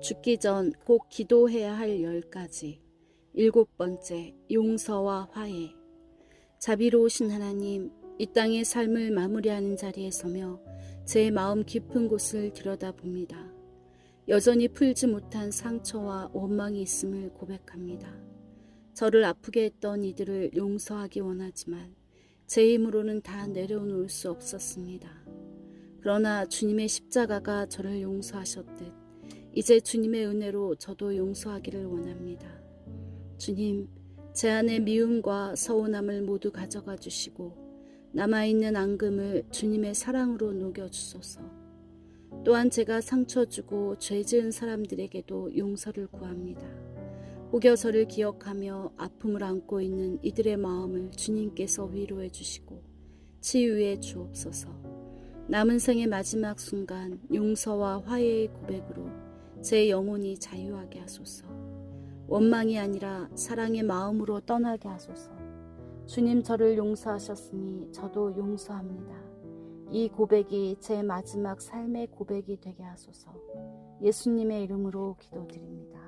죽기 전 꼭 기도해야 할 열 가지. 일곱 번째, 용서와 화해. 자비로우신 하나님, 이 땅의 삶을 마무리하는 자리에 서며 제 마음 깊은 곳을 들여다봅니다. 여전히 풀지 못한 상처와 원망이 있음을 고백합니다. 저를 아프게 했던 이들을 용서하기 원하지만 제 힘으로는 다 내려놓을 수 없었습니다. 그러나 주님의 십자가가 저를 용서하셨듯 이제 주님의 은혜로 저도 용서하기를 원합니다. 주님, 제 안의 미움과 서운함을 모두 가져가 주시고 남아있는 앙금을 주님의 사랑으로 녹여주소서. 또한 제가 상처 주고 죄 지은 사람들에게도 용서를 구합니다. 혹여 저를 기억하며 아픔을 안고 있는 이들의 마음을 주님께서 위로해 주시고 치유해 주옵소서. 남은 생의 마지막 순간 용서와 화해의 고백으로 제 영혼이 자유하게 하소서. 원망이 아니라 사랑의 마음으로 떠나게 하소서. 주님 저를 용서하셨으니 저도 용서합니다. 이 고백이 제 마지막 삶의 고백이 되게 하소서. 예수님의 이름으로 기도드립니다.